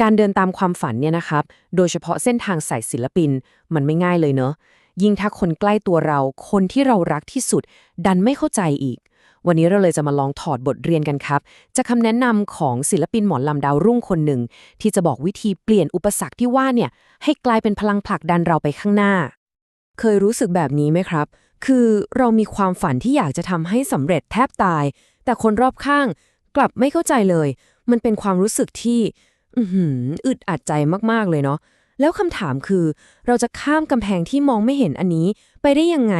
การเดินตามความฝันเนี่ยนะครับ โดยเฉพาะเส้นทางสายศิลปิน มันไม่ง่ายเลยเนอะ ยิ่งถ้าคนใกล้ตัวเรา คนที่เรารักที่สุด ดันไม่เข้าใจอีก วันนี้เราเลยจะมาลองถอดบทเรียนกันครับ จะคำแนะนำของศิลปินหมอลำดาวรุ่งคนหนึ่ง ที่จะบอกวิธีเปลี่ยนอุปสรรคที่ว่าเนี่ย ให้กลายเป็นพลังผลักดันเราไปข้างหน้า เคยรู้สึกแบบนี้ไหมครับ คือเรามีความฝันที่อยากจะทำให้สำเร็จแทบตาย แต่คนรอบข้าง กลับไม่เข้าใจเลย มันเป็นความรู้สึกที่ อึดอัดใจมากๆเลยเนาะแล้วคำถามคือ เราจะข้ามกำแพงที่มองไม่เห็นอันนี้ไปได้ยังไง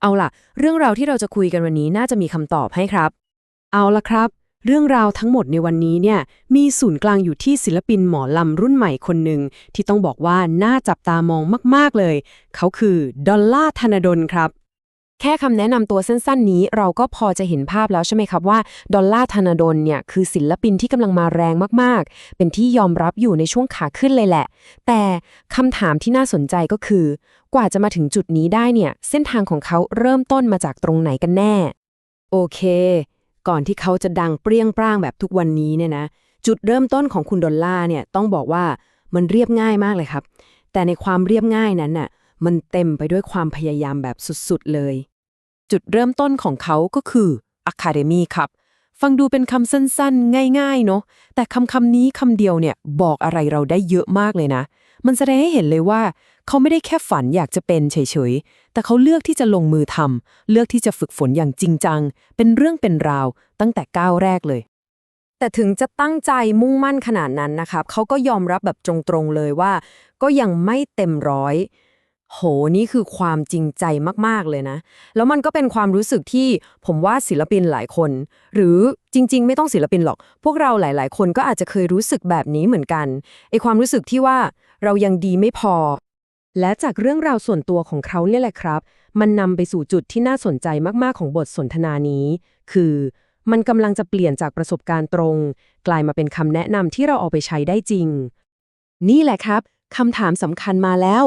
เอาล่ะ เรื่องราวที่เราจะคุยกันวันนี้น่าจะมีคำตอบให้ครับ เอาละครับ เรื่องราวทั้งหมดในวันนี้เนี่ย มีศูนย์กลางอยู่ที่ศิลปินหมอลำรุ่นใหม่คนหนึ่งที่ต้องบอกว่าน่าจับตามองมาก ๆเลย เขาคือดอลล่าธนดลครับ ค่คำแนะนำตัวสั้นๆ นี้ เราก็พอจะเห็นภาพแล้วใช่ไหมครับว่า ดอลล่าธนดลเนี่ยคือศิลปินที่กำลังมาแรงมากๆ เป็นที่ยอมรับอยู่ในช่วงขาขึ้นเลยแหละ แต่คำถามที่น่าสนใจก็คือ กว่าจะมาถึงจุดนี้ได้เนี่ย เส้นทางของเขาเริ่มต้นมาจากตรงไหนกันแน่ โอเค ก่อนที่เขาจะดังเปรี้ยงปร้างแบบทุกวันนี้เนี่ยนะ จุดเริ่มต้นของคุณดอลล่าเนี่ยต้องบอกว่ามันเรียบง่ายมากเลยครับ แต่ในความเรียบง่ายนั้นน่ะมันเต็มไปด้วยความพยายามแบบสุดๆเลย จุดเริ่มต้นของเขาก็คือ Academy ครับ ฟังดูเป็นคำสั้นๆ ง่ายๆ เนาะแต่คำคำนี้คำเดียวเนี่ยบอกอะไรเราได้เยอะมากเลยนะ มันแสดงให้เห็นเลยว่า เขาไม่ได้แค่ฝันอยากจะเป็นเฉยๆ แต่เขาเลือกที่จะลงมือทำเลือกที่จะฝึกฝนอย่างจริงจัง เป็นเรื่องเป็นราวตั้งแต่ก้าวแรกเลยแต่ถึงจะตั้งใจมุ่งมั่นขนาดนั้นนะครับ เขาก็ยอมรับแบบตรงๆเลยว่า ก็ยังไม่เต็มร้อย โห นี่คือความจริงใจมาก ๆ เลยนะ แล้วมันก็เป็นความรู้สึกที่ผมว่าศิลปินหลายคน หรือจริง ๆ ไม่ต้องศิลปินหรอก พวกเราหลาย ๆ คนก็อาจจะเคยรู้สึกแบบนี้เหมือนกัน ไอความรู้สึกที่ว่าเรายังดีไม่พอ และจากเรื่องราวส่วนตัวของเขาเนี่ยแหละครับ มันนำไปสู่จุดที่น่าสนใจมาก ๆ ของบทสนทนานี้ คือมันกำลังจะเปลี่ยนจากประสบการณ์ตรง กลายมาเป็นคำแนะนำที่เราเอาไปใช้ได้จริง นี่แหละครับคำถามสำคัญมาแล้ว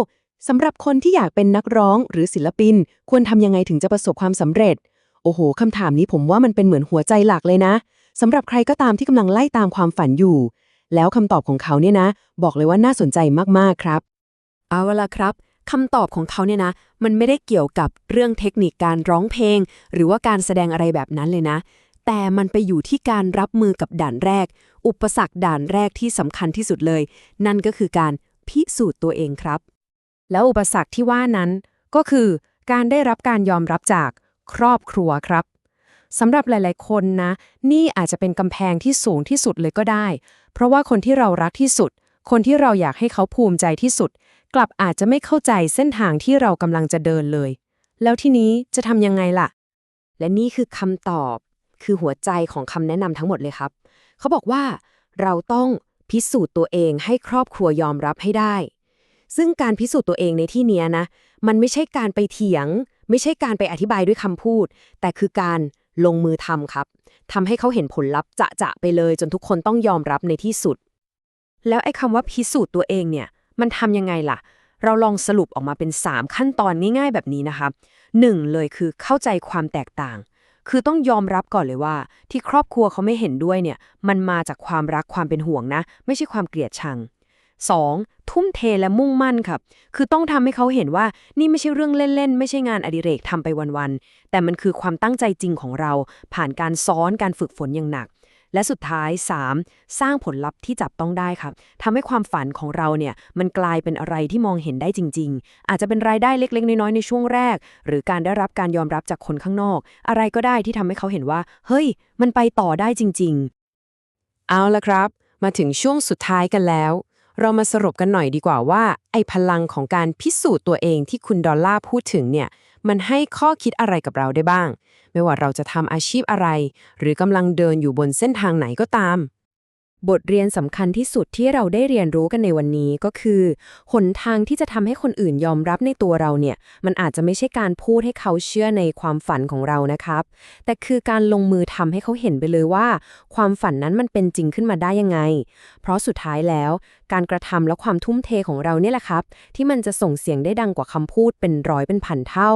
สำหรับคนที่อยากเป็นนักร้องหรือศิลปิน ควรทำยังไงถึงจะประสบความสำเร็จ โอ้โหคำถามนี้ผมว่ามันเป็นเหมือนหัวใจหลักเลยนะสำหรับใครก็ตามที่กำลังไล่ตามความฝันอยู่ แล้วคำตอบของเขาเนี่ยนะ บอกเลยว่าน่าสนใจมากๆครับ เอาละครับคำตอบของเขาเนี่ยนะ มันไม่ได้เกี่ยวกับเรื่องเทคนิคการร้องเพลง หรือว่าการแสดงอะไรแบบนั้นเลยนะ แต่มันไปอยู่ที่การรับมือกับด่านแรก อุปสรรคด่านแรกที่สำคัญที่สุดเลย นั่นก็คือการพิสูจน์ตัวเองครับ แล้วอุปสรรคที่ว่านั้นก็คือการได้รับการยอมรับจากครอบครัวครับสำหรับหลาย ๆ คนนะ นี่อาจจะเป็นกำแพงที่สูงที่สุดเลยก็ได้ เพราะว่าคนที่เรารักที่สุด คนที่เราอยากให้เขาภูมิใจที่สุด กลับอาจจะไม่เข้าใจเส้นทางที่เรากำลังจะเดินเลย แล้วทีนี้จะทำยังไงล่ะ และนี่คือคำตอบ คือหัวใจของคำแนะนำทั้งหมดเลยครับ เขาบอกว่า เราต้องพิสูจน์ตัวเองให้ครอบครัวยอมรับให้ได้ ซึ่งการพิสูจน์ตัวเองในที่เนี้ยนะ มันไม่ใช่การไปเถียง ไม่ใช่การไปอธิบายด้วยคำพูด แต่คือการลงมือทำครับทำให้เขาเห็นผลลัพธ์จะจะไปเลย จนทุกคนต้องยอมรับในที่สุด แล้วไอ้คำว่าพิสูจน์ตัวเองเนี่ย มันทำยังไงล่ะ เราลองสรุปออกมาเป็น 3 ขั้นตอนง่ายๆแบบนี้นะคะหนึ่งเลยคือเข้าใจความแตกต่าง คือต้องยอมรับก่อนเลยว่า ที่ครอบครัวเขาไม่เห็นด้วยเนี่ย มันมาจากความรักความเป็นห่วงนะ ไม่ใช่ความเกลียดชัง 2. ทุ่มเทและมุ่งมั่นครับ คือต้องทำให้เขาเห็นว่านี่ไม่ใช่เรื่องเล่นๆ ไม่ใช่งานอดิเรกทำไปวันๆ แต่มันคือความตั้งใจจริงของเรา ผ่านการซ้อนการฝึกฝนอย่างหนัก และสุดท้าย 3. สร้างผลลัพธ์ที่จับต้องได้ครับทำให้ความฝันของเราเนี่ยมันกลายเป็นอะไรที่มองเห็นได้จริง ๆ อาจจะเป็นรายได้เล็ก ๆ น้อยๆ ในช่วงแรก หรือการได้รับการยอมรับจากคนข้างนอก อะไรก็ได้ที่ทำให้เขาเห็นว่า เฮ้ย มันไปต่อได้จริง ๆ เอาละครับ มาถึงช่วงสุดท้ายกันแล้ว เรามาสรุปกันหน่อยดีกว่าว่า ไอ้พลังของการพิสูจน์ตัวเองที่คุณดอลล่าพูดถึงเนี่ย มันให้ข้อคิดอะไรกับเราได้บ้าง ไม่ว่าเราจะทำอาชีพอะไร หรือกำลังเดินอยู่บนเส้นทางไหนก็ตาม บทเรียนสำคัญที่สุดที่เราได้เรียนรู้กันในวันนี้ก็คือหนทางที่จะทำให้คนอื่นยอมรับในตัวเราเนี่ย มันอาจจะไม่ใช่การพูดให้เขาเชื่อในความฝันของเรานะครับ แต่คือการลงมือทำให้เขาเห็นไปเลยว่า ความฝันนั้นมันเป็นจริงขึ้นมาได้ยังไง เพราะสุดท้ายแล้ว การกระทำและความทุ่มเทของเราเนี่ยแหละครับ ที่มันจะส่งเสียงได้ดังกว่าคำพูดเป็นร้อยเป็นพันเท่า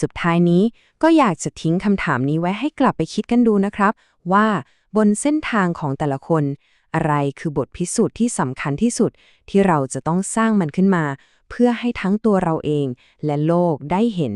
สุดท้ายนี้ก็อยากจะทิ้งคำถามนี้ไว้ให้กลับไปคิดกันดูนะครับ ว่า บนเส้นทางของแต่ละคน อะไรคือบทพิสูจน์ที่สำคัญที่สุดที่เราจะต้องสร้างมันขึ้นมา เพื่อให้ทั้งตัวเราเองและโลกได้เห็น